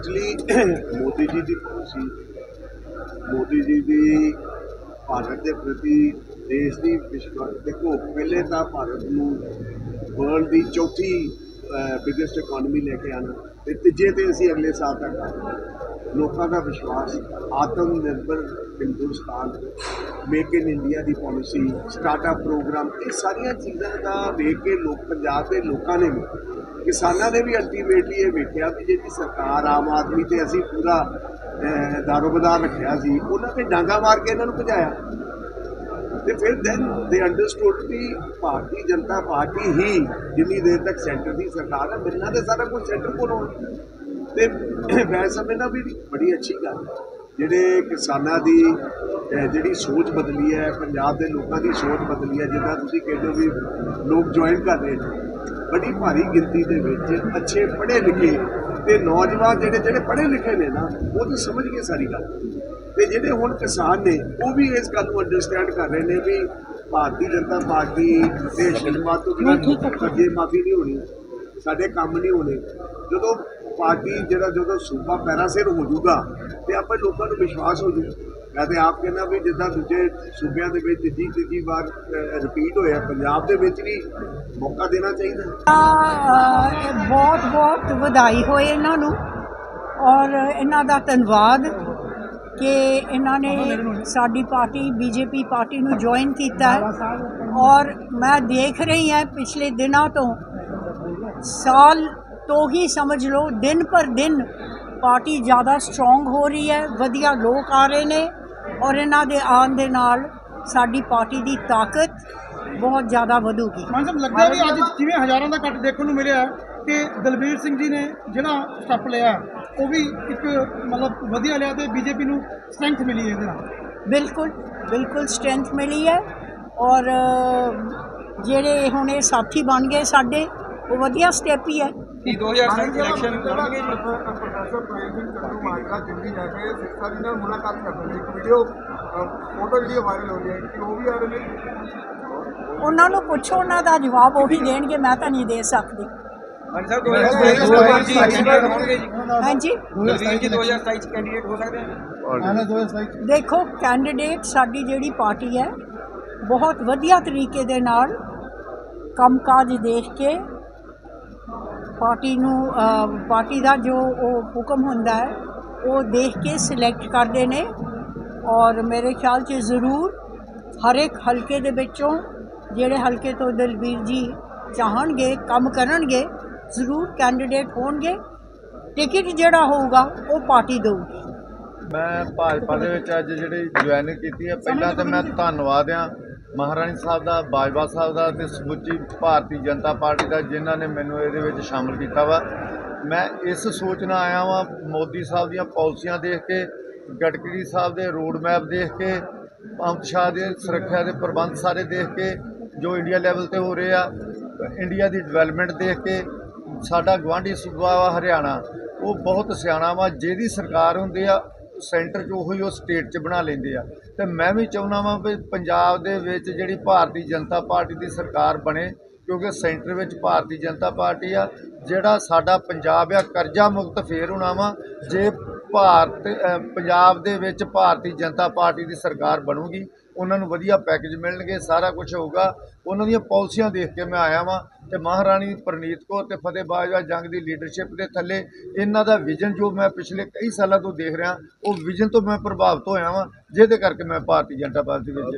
Actually Modi ji ਦੀ policy Modi ji ਦੀ ਭਾਰਤ ਦੇ ਪ੍ਰਤੀ ਦੇਸ਼ ਦੀ ਵਿਸ਼ਵਾਸ ਦੇਖੋ, ਪਹਿਲੇ ਤਾਂ ਭਾਰਤ ਨੂੰ ਵਰਲਡ ਦੀ ਚੌਥੀ ਬਿਗੇਸਟ ਇਕਨੋਮੀ ਲੈ ਕੇ ਆਣਾ। ਤੇ ਤੀਜੇ ਤੇ ਅਸੀਂ ਅਗਲੇ ਸਾਲ ਤੱਕ ਲੋਕਾਂ ਦਾ ਵਿਸ਼ਵਾਸ ਆਤਮ ਨਿਰਭਰ ਹਿੰਦੁਸਤਾਨ ਮੇਕ ਇਨ ਇੰਡੀਆ ਦੀ ਪਾਲਿਸੀ ਸਟਾਰਟਅਪ ਪ੍ਰੋਗਰਾਮ ਇਹ ਸਾਰੀਆਂ ਚੀਜ਼ਾਂ ਦਾ ਵੇਖ ਕੇ ਲੋਕ ਪੰਜਾਬ ਦੇ ਲੋਕਾਂ ਨੇ ਵੀ, ਕਿਸਾਨਾਂ ਨੇ ਵੀ ਅਲਟੀਮੇਟਲੀ ਇਹ ਵੇਖਿਆ ਵੀ ਜਿਹੜੀ ਸਰਕਾਰ ਆਮ ਆਦਮੀ ਤੇ ਅਸੀਂ ਪੂਰਾ ਦਾਰੋਬਦਾਰ ਰੱਖਿਆ ਸੀ, ਉਹਨਾਂ ਤੇ ਡਾਂਗਾ ਮਾਰ ਕੇ ਇਹਨਾਂ ਨੂੰ ਭਜਾਇਆ। ਤੇ ਫਿਰ ਦੈਨ ਦੇ ਅੰਡਰਸਟੂਡ ਵੀ ਭਾਰਤੀ ਜਨਤਾ ਪਾਰਟੀ ਹੀ ਜਿੰਨੀ ਦੇਰ ਤੱਕ ਸੈਂਟਰ ਦੀ ਸਰਕਾਰ ਹੈ, ਮਿਲਣਾ ਤੇ ਸਾਰਾ ਕੁਝ ਸੈਂਟਰ ਕੋਲ ਹੋਣਾ ਤੇ ਮੈਂ ਸਮਝਦਾ ਵੀ ਬੜੀ ਅੱਛੀ ਗੱਲ ਹੈ। ਜਿਹੜੇ ਕਿਸਾਨਾਂ ਦੀ ਜਿਹੜੀ ਸੋਚ ਬਦਲੀ ਹੈ, ਪੰਜਾਬ ਦੇ ਲੋਕਾਂ ਦੀ ਸੋਚ ਬਦਲੀ ਹੈ, ਜਿੱਦਾਂ ਤੁਸੀਂ ਕਹਿੰਦੇ ਹੋ ਵੀ ਲੋਕ ਜੁਆਇਨ ਕਰ ਰਹੇ ਨੇ, ਬੜੀ ਭਾਰੀ ਗਿਣਤੀ ਦੇ ਵਿੱਚ ਅੱਛੇ ਪੜ੍ਹੇ ਲਿਖੇ ਤੇ ਨੌਜਵਾਨ ਜਿਹੜੇ ਜਿਹੜੇ ਪੜ੍ਹੇ ਲਿਖੇ ਨੇ ਨਾ ਉਹ ਤਾਂ ਸਮਝ ਗਏ ਸਾਰੀ ਗੱਲ। ਤੇ ਜਿਹੜੇ ਹੁਣ ਕਿਸਾਨ ਨੇ ਉਹ ਵੀ ਇਸ ਗੱਲ ਨੂੰ ਅੰਡਰਸਟੈਂਡ ਕਰ ਰਹੇ ਨੇ ਵੀ ਭਾਰਤੀ ਜਨਤਾ ਪਾਰਟੀ ਦੇ ਸ਼ਿਲਮਾਤ ਤੋਂ ਬਿਨਾਂ ਕਰਜ਼ੇ ਮਾਫੀ ਨਹੀਂ ਹੋਣੀ ਸਾਡੇ ਕੰਮ ਨਹੀਂ ਹੋਣੇ। ਜਦੋਂ ਪਾਰਟੀ ਜਿਹੜਾ ਜਦੋਂ ਸੂਬਾ ਪੈਰਾਂ ਸਿਰ ਹੋ ਜਾਊਗਾ ਤੇ ਆਪਾਂ ਲੋਕਾਂ ਨੂੰ ਵਿਸ਼ਵਾਸ ਹੋ ਜਾਊਗਾ ਮੈਂ ਤੇ ਆਪ ਕਹਿੰਦਾ ਵੀ ਜਿੱਦਾਂ ਦੂਜੇ ਸੂਬਿਆਂ ਦੇ ਵਿੱਚ ਤੀਜੀ ਤੀਜੀ ਵਾਰ ਰਿਪੀਟ ਹੋਇਆ, ਪੰਜਾਬ ਦੇ ਵਿੱਚ ਵੀ ਮੌਕਾ ਦੇਣਾ ਚਾਹੀਦਾ। ਬਹੁਤ ਬਹੁਤ ਵਧਾਈ ਹੋਏ ਇਹਨਾਂ ਨੂੰ ਔਰ ਇਹਨਾਂ ਦਾ ਧੰਨਵਾਦ ਕਿ ਇਹਨਾਂ ਨੇ ਸਾਡੀ ਪਾਰਟੀ, ਬੀਜੇਪੀ ਪਾਰਟੀ ਨੂੰ ਜੁਆਇਨ ਕੀਤਾ ਔਰ ਮੈਂ ਦੇਖ ਰਹੀ ਹਾਂ ਪਿਛਲੇ ਦਿਨਾਂ ਤੋਂ, ਸਾਲ ਤੋਂ ਹੀ ਸਮਝ ਲਓ, ਦਿਨ ਪਰ ਦਿਨ ਪਾਰਟੀ ਜ਼ਿਆਦਾ ਸਟਰੋਂਗ ਹੋ ਰਹੀ ਹੈ, ਵਧੀਆ ਲੋਕ ਆ ਰਹੇ ਨੇ। ਔਰ ਇਹਨਾਂ ਦੇ ਆਉਣ ਦੇ ਨਾਲ ਸਾਡੀ ਪਾਰਟੀ ਦੀ ਤਾਕਤ ਬਹੁਤ ਜ਼ਿਆਦਾ ਵਧੂਗੀ। ਮਾਨ ਸਾਹਿਬ ਲੱਗਦਾ ਵੀ ਅੱਜ ਜਿਵੇਂ ਹਜ਼ਾਰਾਂ ਦਾ ਕੱਟ ਦੇਖਣ ਨੂੰ ਮਿਲਿਆ ਕਿ ਦਲਬੀਰ ਸਿੰਘ ਜੀ ਨੇ ਜਿਹੜਾ ਸਟੈਪ ਲਿਆ ਉਹ ਵੀ ਇੱਕ ਮਤਲਬ ਵਧੀਆ ਲਿਆ ਤੇ ਬੀਜੇਪੀ ਨੂੰ ਸਟਰੈਂਥ ਮਿਲੀ ਹੈ ਇਹਦੇ ਨਾਲ। ਬਿਲਕੁਲ ਬਿਲਕੁਲ ਸਟਰੈਂਥ ਮਿਲੀ ਹੈ ਔਰ ਜਿਹੜੇ ਹੁਣ ਇਹ ਸਾਥੀ ਬਣ ਗਏ ਸਾਡੇ ਉਹ ਵਧੀਆ ਸਟੈਪ ਹੀ ਹੈ। ਕੀ 2027 ਇਲੈਕਸ਼ਨ ਲੜਨਗੇ ਜੀ। ਪ੍ਰੋਫੈਸਰ ਪ੍ਰੇਮ ਸਿੰਘ ਚੰਦੂ ਮਾਜਰਾ ਦਿੱਲੀ ਜਾ ਕੇ ਸਿੱਖਾਂ ਜੀ ਨਾਲ ਮੁਲਾਕਾਤ ਕਰਦੇ ਨੇ। ਇੱਕ ਵੀਡੀਓ ਫੋਟੋ ਜਿਹੜੀ ਵਾਇਰਲ ਹੋ ਰਹੀ ਹੈ ਕਿ ਉਹ ਵੀ ਆ ਰਹੇ ਨੇ। ਉਹਨਾਂ ਨੂੰ ਪੁੱਛੋ ਉਹਨਾਂ ਦਾ ਜਵਾਬ ਉਹ ਹੀ ਦੇਣਗੇ ਮੈਂ ਤਾਂ ਨਹੀਂ ਦੇ ਸਕਦੀ। ਹਾਂਜੀ ਸਾਹਿਬ 2027 ਚ ਕੈਂਡੀਡੇਟ ਹੋਣਗੇ ਜੀ। ਹਾਂਜੀ। ਦਲਵੀਰ ਜੀ 2027 ਚ ਕੈਂਡੀਡੇਟ ਹੋ ਸਕਦੇ ਹਨ ਦੇਖੋ ਕੈਂਡੀਡੇਟ ਸਾਡੀ ਜਿਹੜੀ ਪਾਰਟੀ ਹੈ ਬਹੁਤ ਵਧੀਆ ਤਰੀਕੇ ਦੇ ਨਾਲ ਕੰਮਕਾਜ ਦੇਖ ਕੇ ਪਾਰਟੀ ਨੂੰ ਪਾਰਟੀ ਦਾ ਜੋ ਉਹ ਹੁਕਮ ਹੁੰਦਾ ਹੈ, ਉਹ ਦੇਖ ਕੇ ਸਿਲੈਕਟ ਕਰਦੇ ਨੇ ਔਰ ਮੇਰੇ ਖਿਆਲ 'ਚ ਜ਼ਰੂਰ ਹਰ ਇੱਕ ਹਲਕੇ ਦੇ ਵਿੱਚੋਂ ਜਿਹੜੇ ਹਲਕੇ ਤੋਂ ਦਲਬੀਰ ਜੀ ਚਾਹਣਗੇ, ਕੰਮ ਕਰਨਗੇ, ਜ਼ਰੂਰ ਕੈਂਡੀਡੇਟ ਹੋਣਗੇ। ਟਿਕਟ ਜਿਹੜਾ ਹੋਊਗਾ, ਉਹ ਪਾਰਟੀ ਦੇਊਗੀ। ਮੈਂ ਭਾਜਪਾ ਦੇ ਵਿੱਚ ਅੱਜ ਜਿਹੜੀ ਜੁਆਇਨਿੰਗ ਕੀਤੀ ਹੈ, ਪਹਿਲਾਂ ਤਾਂ ਮੈਂ ਧੰਨਵਾਦ ਆ ਮਹਾਰਾਣੀ ਸਾਹਿਬ ਦਾ, ਬਾਜਵਾ ਸਾਹਿਬ ਦਾ ਤੇ ਸਮੁੱਚੀ ਭਾਰਤੀ ਜਨਤਾ ਪਾਰਟੀ ਦਾ ਜਿਨ੍ਹਾਂ ਨੇ ਮੈਨੂੰ ਇਹਦੇ ਵਿੱਚ ਸ਼ਾਮਲ ਕੀਤਾ ਵਾ। ਮੈਂ ਇਸ ਸੋਚ ਨਾਲ ਆਇਆ ਵਾਂ ਮੋਦੀ ਸਾਹਿਬ ਦੀਆਂ ਪਾਲਿਸੀਆਂ ਦੇਖ ਕੇ, ਗਡਕਰੀ ਸਾਹਿਬ ਦੇ ਰੋਡ ਮੈਪ ਦੇਖ ਕੇ ਅਮਿਤ ਸ਼ਾਹ ਦੇ ਸੁਰੱਖਿਆ ਦੇ ਪ੍ਰਬੰਧ ਸਾਰੇ ਦੇਖ ਕੇ, ਜੋ ਇੰਡੀਆ ਲੈਵਲ ਤੇ ਹੋ ਰਹੇ ਆ, ਇੰਡੀਆ ਦੀ ਡਿਵੈਲਪਮੈਂਟ ਦੇਖ ਕੇ, ਸਾਡਾ ਗਵਾਂਢੀ ਸੂਬਾ ਵਾ ਹਰਿਆਣਾ, ਉਹ ਬਹੁਤ ਸਿਆਣਾ ਵਾ, ਜਿਹਦੀ ਸਰਕਾਰ ਹੁੰਦੀ ਆ ਸੈਂਟਰ 'ਚ ਉਹੀ ਉਹ ਸਟੇਟ 'ਚ ਬਣਾ ਲੈਂਦੇ ਆ। ਤੇ ਮੈਂ ਵੀ ਚਾਹੁੰਦਾ ਵਾਂ ਵੀ ਪੰਜਾਬ ਦੇ ਵਿੱਚ ਜਿਹੜੀ ਭਾਰਤੀ ਜਨਤਾ ਪਾਰਟੀ ਦੀ ਸਰਕਾਰ ਬਣੇ, ਕਿਉਂਕਿ ਸੈਂਟਰ ਵਿੱਚ ਭਾਰਤੀ ਜਨਤਾ ਪਾਰਟੀ ਆ, ਜਿਹੜਾ ਸਾਡਾ ਪੰਜਾਬ ਆ, ਕਰਜ਼ਾ ਮੁਕਤ ਫੇਰ ਹੋਣਾ ਵਾ, ਜੇ ਭਾਰਤ ਪੰਜਾਬ ਦੇ ਵਿੱਚ ਭਾਰਤੀ ਜਨਤਾ ਪਾਰਟੀ ਦੀ ਸਰਕਾਰ ਬਣੂਗੀ ਉਹਨਾਂ ਨੂੰ ਵਧੀਆ ਪੈਕੇਜ ਮਿਲਣਗੇ ਸਾਰਾ ਕੁਝ ਹੋਊਗਾ। ਉਹਨਾਂ ਦੀਆਂ ਪਾਲਿਸੀਆਂ ਦੇਖ ਕੇ ਮੈਂ ਆਇਆ ਵਾਂ ਤੇ ਮਹਾਰਾਣੀ ਪ੍ਰਨੀਤ ਕੌਰ ਤੇ ਫਤਿਹ ਬਾਜਵਾ ਜੰਗ ਦੀ ਲੀਡਰਸ਼ਿਪ ਦੇ ਥੱਲੇ ਇਹਨਾਂ ਦਾ ਵਿਜ਼ਨ ਜੋ ਮੈਂ ਪਿਛਲੇ ਕਈ ਸਾਲਾਂ ਤੋਂ ਦੇਖ ਰਿਹਾ ਉਹ ਵਿਜ਼ਨ ਤੋਂ ਮੈਂ ਪ੍ਰਭਾਵਿਤ ਹੋਇਆ ਵਾਂ ਜਿਹਦੇ ਕਰਕੇ ਮੈਂ ਭਾਰਤੀ ਜਨਤਾ ਪਾਰਟੀ ਵਿੱਚ